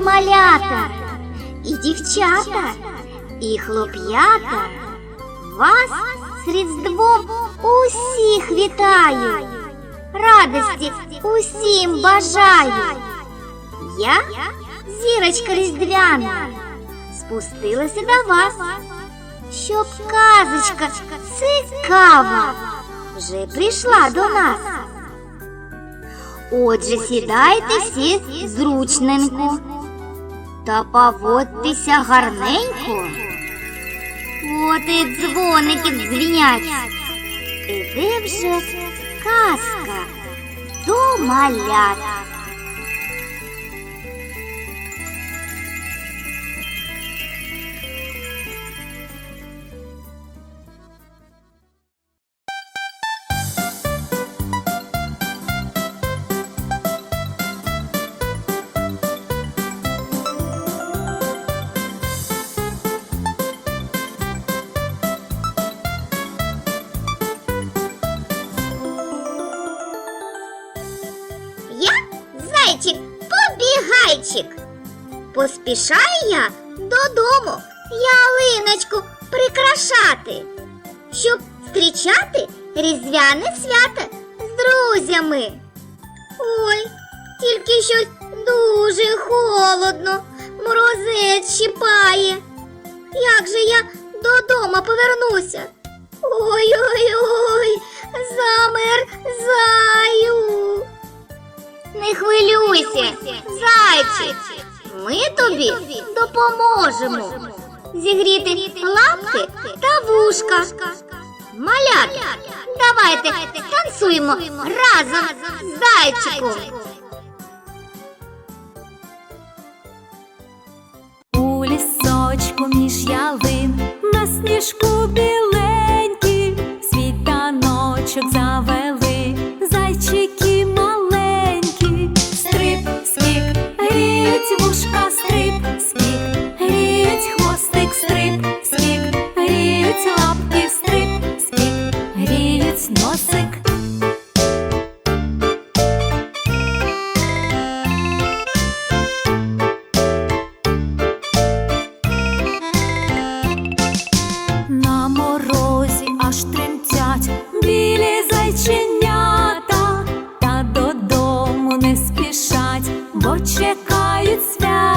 малята, і дівчата, і хлоп'ята. Вас з Різдвом усіх вітаю, радості усім бажаю. Я зірочка різдвяна, спустилася до вас, щоб казочка цікава вже прийшла до нас. Отже, сідайте всі зручненько та поводьтеся гарненько. От і дзвоники дзвінять. Іде вже казка до малят. Поспішаю я додому ялиночку прикрашати, щоб зустрічати різдвяне свято з друзями. Ой, тільки щось дуже холодно, морозець щипає. Як же я додому повернуся? Ой-ой-ой, замерзаю. Не хвилюйся, зайчик. Ми тобі допоможемо зігріти лапки та вушка. Малята, давайте танцюємо разом з зайчиком. У лісочку між ялин на сніжку біленькі, світаночок завели, чекають свята.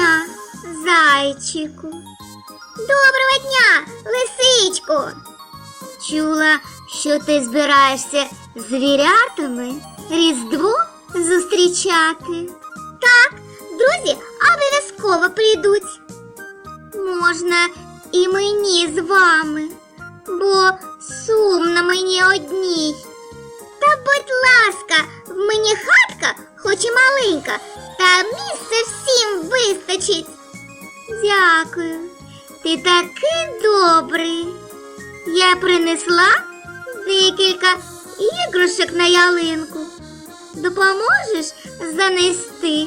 дня, зайчику. Доброго дня, лисичку! Чула, що ти збираєшся з звірятами Різдво зустрічати. Так, друзі обов'язково прийдуть. Можна і мені з вами, бо сумно мені одній. Та, будь ласка, в мені хатка, хоч і маленька, та місце все вистачить. Дякую. Ти такий добрий. Я принесла декілька ігрушок на ялинку. Допоможеш занести?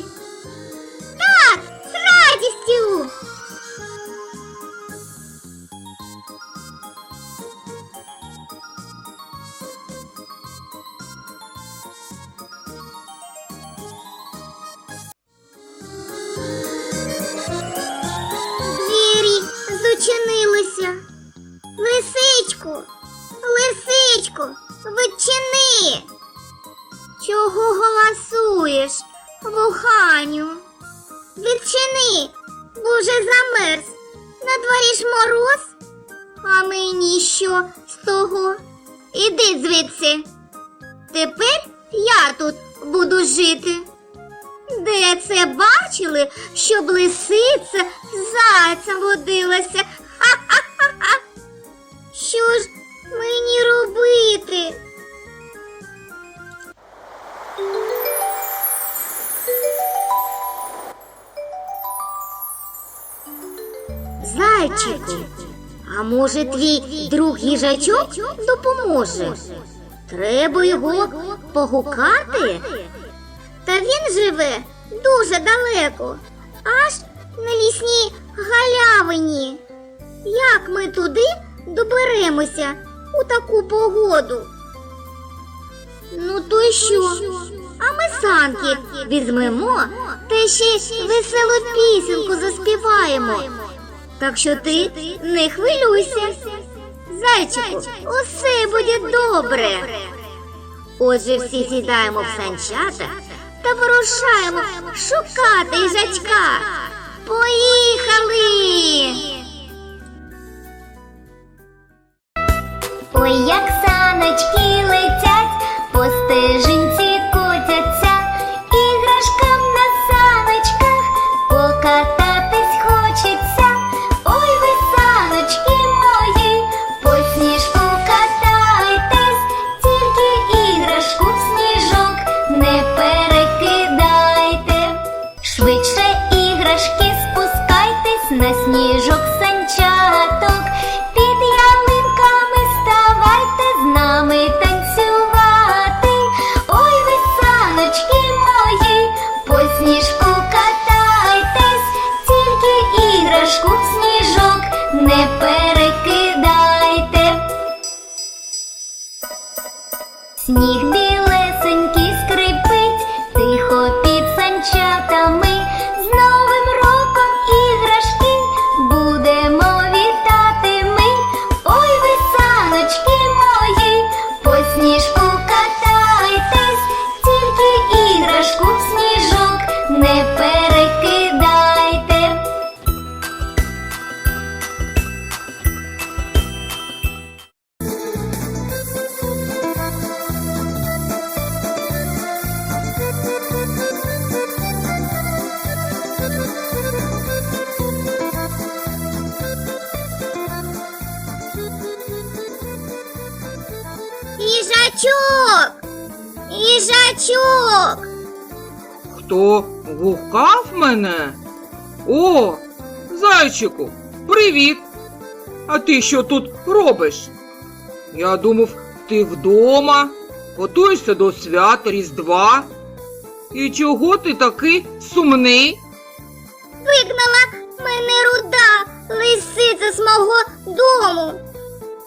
Ж мороз. А мені що з того? Іди звідси. Тепер я тут буду жити. Де це бачили, щоб лисиця зайцем водилася? Ха-ха-ха-ха. Що ж мені робити? Зайчику, а може твій друг їжачок допоможе? Треба його погукати. Та він живе дуже далеко, аж на лісній галявині. Як ми туди доберемося у таку погоду? Ну то й що? А ми санки візьмемо та ще веселу пісеньку заспіваємо. Так що ти не хвилюйся. Зайчику, усе буде добре. Отже, всі сідаємо в санчата та вирушаємо шукати їжачка. Поїхали! Ой, як саночки летять, по стежинці Їжачок! Їжачок! Хто гукав мене? О, зайчику, привіт! А ти що тут робиш? Я думав, ти вдома, готуєшся до свята Різдва. І чого ти такий сумний? Вигнала мене руда, лисиця з мого дому.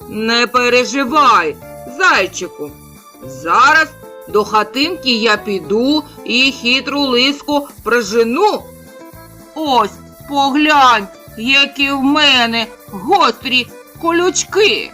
Не переживай, зайчику. Зараз до хатинки я піду і хитру лиску прижену. Ось, поглянь, які в мене гострі колючки.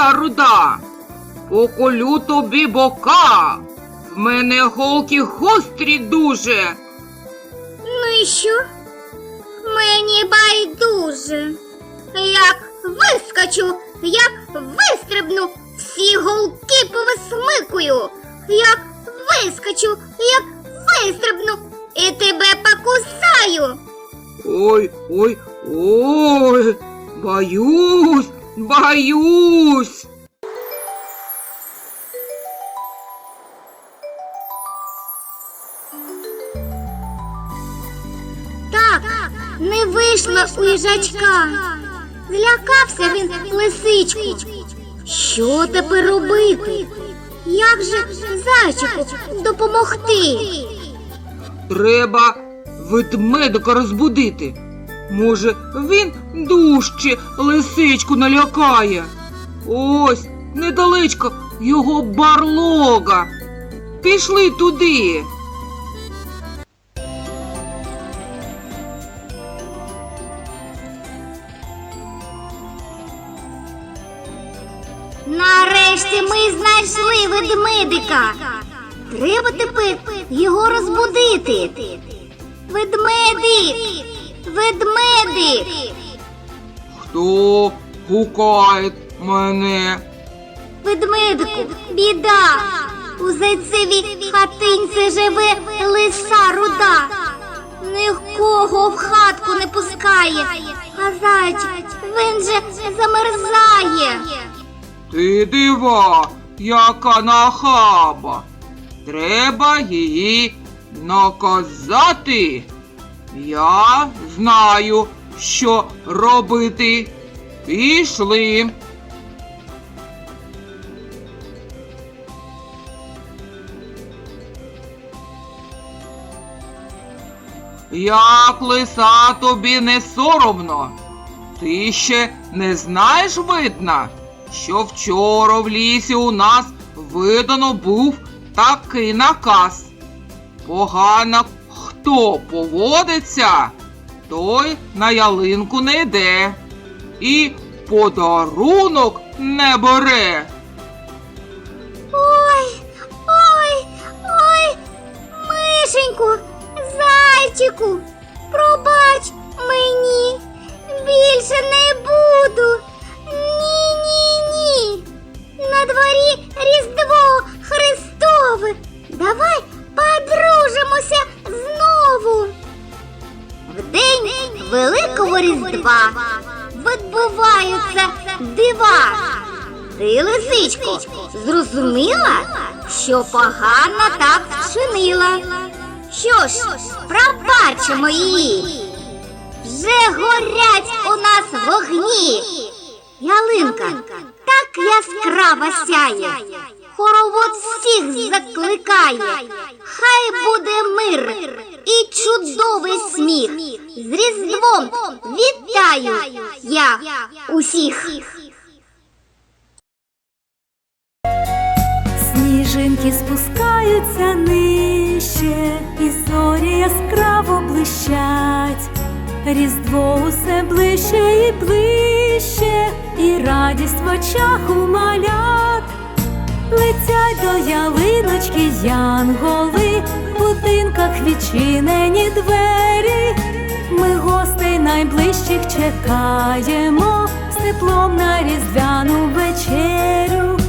Лиса руда, поколю тобі бока. В мене голки гострі дуже. Ну і що? Мені байдуже. як вискочу, як вистрибну, всі голки повисмикую, як вискочу, як вистрибну, і тебе покусаю. Ой, ой, ой, боюсь, боюсь. Так, не вийшло у їжачка. Злякався він лисичку. Що тепер робити? Як же зайчику допомогти? Треба ведмедика розбудити. Може, він дужче лисичку налякає. Ось, недалечко його барлога. Пішли туди. Нарешті ми знайшли ведмедика. Треба тепер його розбудити. Ведмедик! Ведмедик! Хто гукає мене? Ведмедику, біда! У зайцевій хатинці живе лиса руда. Нікого в хатку не пускає, а зайчик, він же замерзає. Ти дива, яка нахаба. Треба її наказати. Я знаю, що робити. Пішли. Як лиса тобі не соромно? Ти ще не знаєш видна, що вчора в лісі у нас видано був такий наказ. Погано хто поводиться, той на ялинку не йде і подарунок не бере. Ой, ой, ой, мишеньку, зайчику, пробач мені, більше не буду. Ні, ні, ні. На дворі Ти, лисичко, зрозуміла, що погано так вчинила. Що ж, пробачимо її. Вже горять у нас вогні. Ялинка так яскраво сяє. Хоровод всіх закликає. Хай буде мир і чудовий сміх. З Різдвом вітаю я усіх. Сніжинки спускаються нижче, і зорі яскраво блищать. Різдво усе ближче і ближче, і радість в очах у малят. Летять до ялиночки янголи, в будинках відчинені двері. Ми гостей найближчих чекаємо з теплом на різдвяну вечерю.